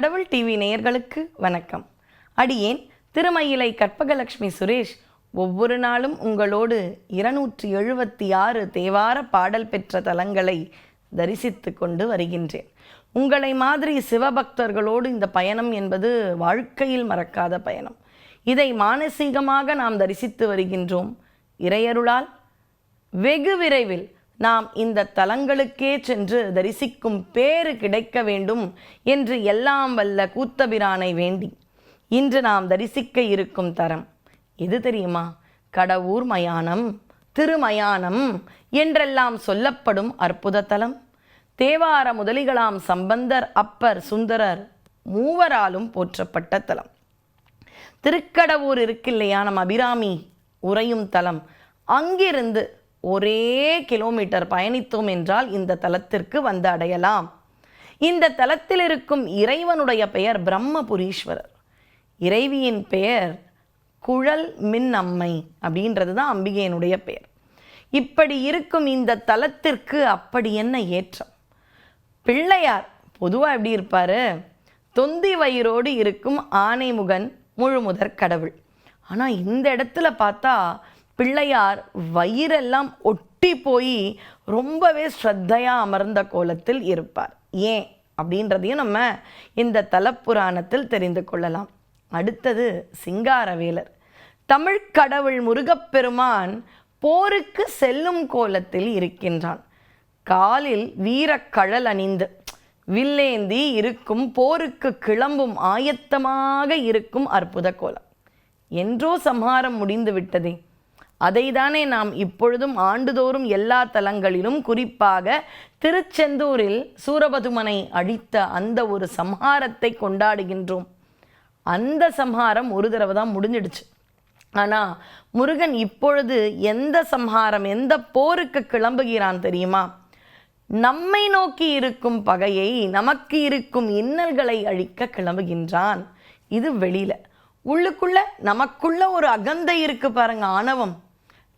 கடவுள் டிவி நேயர்களுக்கு வணக்கம். அடியேன் திருமயிலை கற்பகலட்சுமி சுரேஷ் ஒவ்வொரு நாளும் உங்களோடு இருநூற்றி எழுபத்தி ஆறு தேவார பாடல் பெற்ற தலங்களை தரிசித்து கொண்டு வருகின்றேன். உங்களை மாதிரி சிவபக்தர்களோடு இந்த பயணம் என்பது வாழ்க்கையில் மறக்காத பயணம். இதை மானசீகமாக நாம் தரிசித்து வருகின்றோம். இறையருளால் வெகு விரைவில் நாம் இந்த தலங்களுக்கே சென்று தரிசிக்கும் பேறு கிடைக்க வேண்டும் என்று எல்லாம் வல்ல கூத்தபிரானை வேண்டி இன்று நாம் தரிசிக்க இருக்கும் தரம். எது தெரியுமா? கடவுர் மயானம் திருமயானம் என்றெல்லாம் சொல்லப்படும் அற்புத தலம். தேவார முதலிகளாம் சம்பந்தர் அப்பர் சுந்தரர் மூவராலும் போற்றப்பட்ட தலம். திருக்கடவூர் இருக்கில்லையா நம் அபிராமி? உறையும் தலம். அங்கிருந்து ஒரே கிலோமீட்டர் பயணித்தோம் என்றால் இந்த தலத்திற்கு வந்து அடையலாம். இந்த தலத்தில் இருக்கும் இறைவனுடைய பெயர் பிரம்மபுரீஸ்வரர். இறைவியின் பெயர் குழல் மின் அம்மை அப்படின்றது தான் அம்பிகையினுடைய பெயர். இப்படி இருக்கும் இந்த தலத்திற்கு அப்படி என்ன ஏற்றம்? பிள்ளையார் பொதுவாக எப்படி இருப்பார்? தொந்தி வயிறோடு இருக்கும் ஆனைமுகன் முழுமுதற் கடவுள். ஆனால் இந்த இடத்துல பார்த்தா பிள்ளையார் வயிறெல்லாம் ஒட்டி போய் ரொம்பவே ஸ்ரத்தையாக அமர்ந்த கோலத்தில் இருப்பார். ஏன்? அப்படின்றதையும் நம்ம இந்த தலப்புராணத்தில் தெரிந்து கொள்ளலாம். அடுத்தது சிங்காரவேலர். தமிழ் கடவுள் முருகப்பெருமான் போருக்கு செல்லும் கோலத்தில் இருக்கின்றான். காலில் வீரக்கழல் அணிந்து வில்லேந்தி இருக்கும் போருக்கு கிளம்பும் ஆயத்தமாக இருக்கும் அற்புத கோலம். என்றோ சம்ஹாரம் முடிந்து விட்டதே. அதைதானே நாம் இப்பொழுதும் ஆண்டுதோறும் எல்லா தலங்களிலும் குறிப்பாக திருச்செந்தூரில் சூரபதுமனை அழித்த அந்த ஒரு சம்ஹாரத்தை கொண்டாடுகின்றோம். அந்த சம்ஹாரம் ஒரு தடவை தான் முடிஞ்சிடுச்சு. ஆனால் முருகன் இப்பொழுது எந்த சம்ஹாரம் எந்த போருக்கு கிளம்புகிறான் தெரியுமா? நம்மை நோக்கி இருக்கும் பகையை நமக்கு இருக்கும் இன்னல்களை அழிக்க கிளம்புகின்றான். இது வெளியில. உள்ளுக்குள்ள நமக்குள்ள ஒரு அகந்தை இருக்கு பாருங்க ஆணவம்.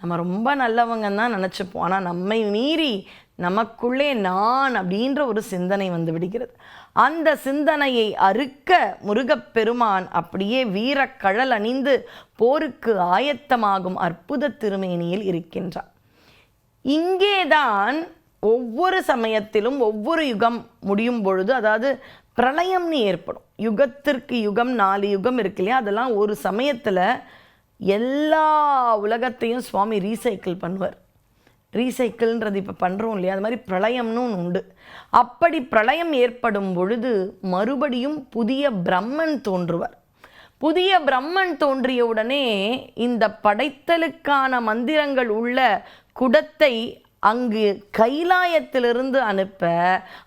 நம்ம ரொம்ப நல்லவங்கன்னு தான் நினச்சிப்போம். ஆனால் நம்மை மீறி நமக்குள்ளே நான் அப்படின்ற ஒரு சிந்தனை வந்து விடுகிறது. அந்த சிந்தனையை அறுக்க முருகப்பெருமான் அப்படியே வீரக்கழல் அணிந்து போருக்கு ஆயத்தமாகும் அற்புத திருமேனியில் இருக்கின்றார். இங்கேதான் ஒவ்வொரு சமயத்திலும் ஒவ்வொரு யுகம் முடியும் பொழுது அதாவது பிரளயம்னு ஏற்படும். யுகத்திற்கு யுகம் நாலு யுகம் இருக்கு இல்லையா? அதெல்லாம் ஒரு சமயத்தில் எல்லா உலகத்தையும் சுவாமி ரீசைக்கிள் பண்ணுவார். ரீசைக்கிள்ன்றது இப்போ பண்ணுறோம் இல்லையா? அது மாதிரி பிரளயம்னு ஒன்று உண்டு. அப்படி பிரளயம் ஏற்படும் பொழுது மறுபடியும் புதிய பிரம்மன் தோன்றுவார். புதிய பிரம்மன் தோன்றிய உடனே இந்த படைத்தலுக்கான மந்திரங்கள் உள்ள குடத்தை அங்கு கைலாயத்திலிருந்து அனுப்ப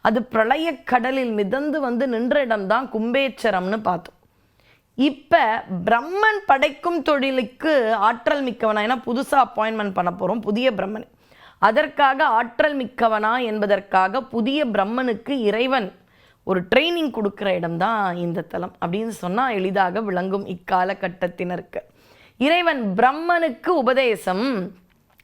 அது பிரளய கடலில் மிதந்து வந்து நின்ற இடம்தான் கும்பேச்சரம்னு பார்த்தோம். இப்போ பிரம்மன் படைக்கும் தொழிலுக்கு ஆற்றல் மிக்கவனா? ஏன்னா புதுசாக அப்பாயின்மெண்ட் பண்ண போகிறோம் புதிய பிரம்மன். அதற்காக ஆற்றல் மிக்கவனா என்பதற்காக புதிய பிரம்மனுக்கு இறைவன் ஒரு ட்ரைனிங் கொடுக்குற இடம்தான் இந்த தலம். அப்படின்னு சொன்னால் எளிதாக விளங்கும் இக்காலகட்டத்தினருக்கு. இறைவன் பிரம்மனுக்கு உபதேசம்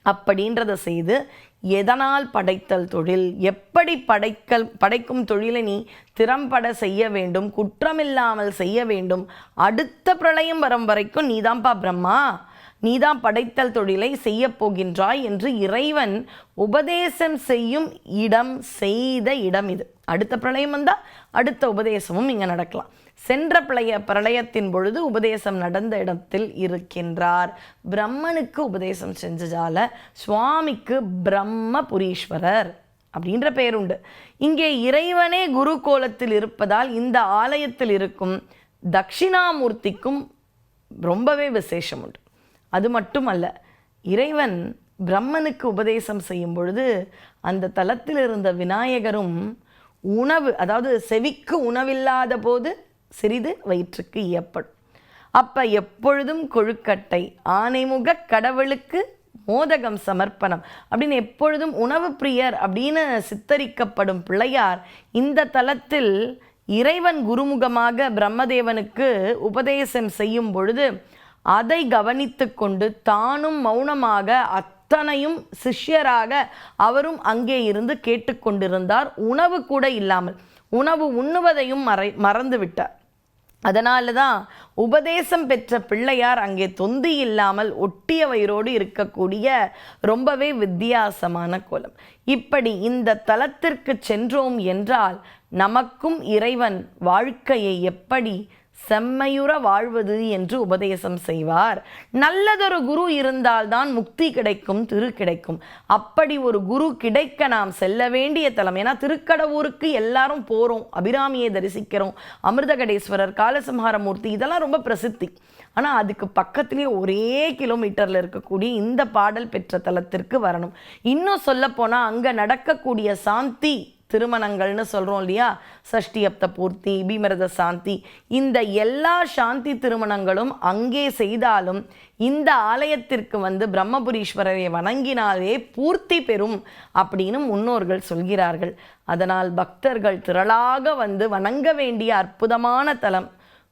அப்படின்றத செய்து எதனால் படைத்தல் தொழில்? எப்படி படைக்கல் படைக்கும் தொழிலை நீ திறம்பட செய்ய வேண்டும் குற்றமில்லாமல் செய்ய வேண்டும்? அடுத்த பிரளயம் வரும் வரைக்கும் நீதான்ப்பா பிரம்மா. நீதான் படைத்தல் தொழிலை செய்ய போகின்றாய் என்று இறைவன் உபதேசம் செய்யும் இடம் செய்த இடம் இது. அடுத்த பிரளயம் வந்தால் அடுத்த உபதேசமும் இங்கே நடக்கலாம். சென்ற பிரளய பிரளயத்தின் பொழுது உபதேசம் நடந்த இடத்தில் இருக்கின்றார். பிரம்மனுக்கு உபதேசம் செஞ்சதால சுவாமிக்கு பிரம்மபுரீஸ்வரர் அப்படின்ற பெயர் உண்டு இங்கே இறைவனே குரு கோலத்தில் இருப்பதால் இந்த ஆலயத்தில் இருக்கும் தட்சிணாமூர்த்திக்கும் ரொம்பவே விசேஷம் உண்டு அது மட்டுமல்ல இறைவன் பிரம்மனுக்கு உபதேசம் செய்யும் பொழுது அந்த தலத்தில் இருந்த விநாயகரும் உணவு அதாவது செவிக்கு உணவில்லாத போது சிறிது வயிற்றுக்கு இயப்படும். அப்ப எப்பொழுதும் கொழுக்கட்டை ஆனைமுக கடவுளுக்கு மோதகம் சமர்ப்பணம். அப்படின்னு எப்பொழுதும் உணவு பிரியர் அப்படின்னு சித்தரிக்கப்படும் பிள்ளையார் இந்த தலத்தில் இறைவன் குருமுகமாக பிரம்மதேவனுக்கு உபதேசம் செய்யும் பொழுது அதை கவனித்து கொண்டு தானும் மௌனமாக அத்தனையும் சிஷ்யராக அவரும் அங்கே இருந்து கேட்டுக்கொண்டிருந்தார் உணவு கூட இல்லாமல். உணவு உண்ணுவதையும் மறை மறந்துவிட்டார். அதனால தான் உபதேசம் பெற்ற பிள்ளையார் அங்கே தொந்தி இல்லாமல் ஒட்டிய வயிறோடு இருக்கக்கூடிய ரொம்பவே வித்தியாசமான கோலம். இப்படி இந்த தலத்திற்கு சென்றோம் என்றால் நமக்கும் இறைவன் வாழ்க்கையை எப்படி செம்மையுற வாழ்வது என்று உபதேசம் செய்வார். நல்லதொரு குரு இருந்தால்தான் முக்தி கிடைக்கும் திரு கிடைக்கும். அப்படி ஒரு குரு கிடைக்க நாம் செல்ல வேண்டிய தலம். ஏன்னா திருக்கடவூருக்கு எல்லாரும் போகிறோம் அபிராமியை தரிசிக்கிறோம் அமிர்தகடேஸ்வரர் காலசம்ஹாரமூர்த்தி இதெல்லாம் ரொம்ப பிரசித்தி. ஆனால் அதுக்கு பக்கத்துலேயே ஒரே கிலோமீட்டரில் இருக்கக்கூடிய இந்த பாடல் பெற்ற தலத்திற்கு வரணும். இன்னும் சொல்லப்போனால் அங்கே நடக்கக்கூடிய சாந்தி திருமணங்கள்னு சொல்கிறோம் இல்லையா? சஷ்டி அப்த பூர்த்தி பீமரத சாந்தி. இந்த எல்லா சாந்தி திருமணங்களும் அங்கே செய்தாலும் இந்த ஆலயத்திற்கு வந்து பிரம்மபுரீஸ்வரரை வணங்கினாலே பூர்த்தி பெறும் அப்படின்னு முன்னோர்கள் சொல்கிறார்கள். அதனால் பக்தர்கள் திரளாக வந்து வணங்க வேண்டிய அற்புதமான தலம்.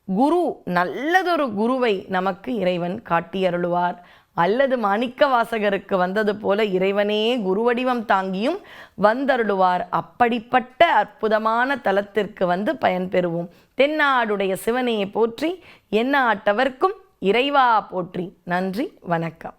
குரு நல்லதொரு குருவை நமக்கு இறைவன் காட்டியருளுவார். அல்லது மாணிக்க வாசகருக்கு வந்தது போல இறைவனே குருவடிவம் தாங்கியும் வந்தருளுவார். அப்படிப்பட்ட அற்புதமான தலத்திற்கு வந்து பயன்பெறுவோம் தென்னாடுடைய சிவனையை போற்றி என்ன ஆட்டவர்க்கும் இறைவா போற்றி. நன்றி வணக்கம்.